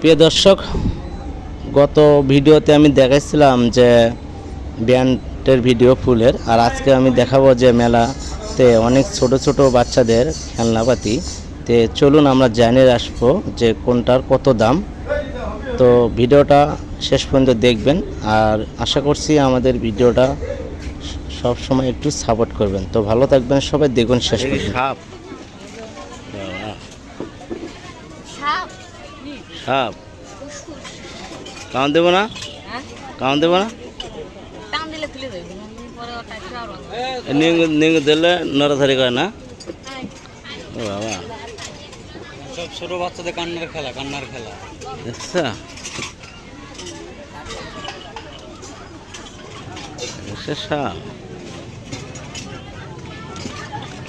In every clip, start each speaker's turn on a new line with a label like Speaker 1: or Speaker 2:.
Speaker 1: প্রিয় দর্শক গত ভিডিওতে আমি দেখাইছিলাম যে ব্যান্ডের ভিডিও ফুলের আর আজকে আমি দেখাবো যে মেলাতে অনেক ছোট ছোট বাচ্চাদের খেলনাপাতি। তে চলুন আমরা জানিয়ে আসব যে কোনটার কত দাম। তো ভিডিওটা শেষ পর্যন্ত দেখবেন আর আশা করছি আমাদের ভিডিওটা সব সময় একটু সাপোর্ট করবেন। তো ভালো থাকবেন সবাই দেখুন শেষ পর্যন্ত। সাপ।
Speaker 2: সাপ
Speaker 1: সাপ কাউন দেবো না?
Speaker 2: হ্যাঁ?
Speaker 1: কাউন দেবো না?
Speaker 2: টান দিলে
Speaker 1: নড়াধরি করে না? ও বাবা।
Speaker 3: সব ছোট বাচ্চাদের কান্নার খেলা কান্নার খেলা।
Speaker 1: দেখছে সাপ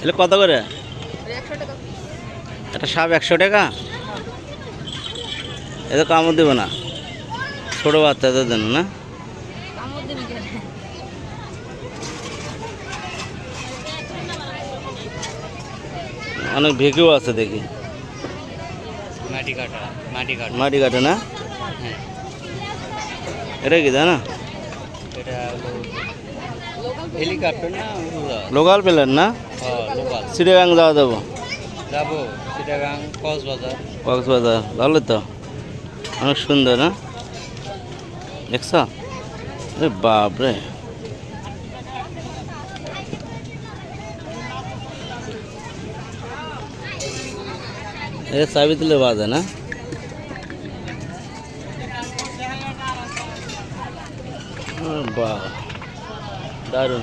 Speaker 1: এলে কত করে?
Speaker 2: একশো টাকা।
Speaker 1: একটা সাপ একশো টাকা? এ তো কামড় দেবো না। ছোটো বাচ্চাদের জন্য না? অনেক ভেকেও আছে দেখি।
Speaker 3: মাটি কাটা মাটি কাটা
Speaker 1: মাটি কাটে না?
Speaker 3: হ্যাঁ।
Speaker 1: এটা কি জানা?
Speaker 3: হেলিকপ্টার না
Speaker 1: লোকাল প্লেয়ার না?
Speaker 3: লোকাল।
Speaker 1: চিড়িয়াগাং যাওয়া যাব।
Speaker 3: যাব চিটাগাং কক্সবাজার।
Speaker 1: কক্সবাজার ভালো তো? অনেক সুন্দর না দেখছ? এ বাপরে। এ চাবি তুলে বাজে না? বাহ দারুণ।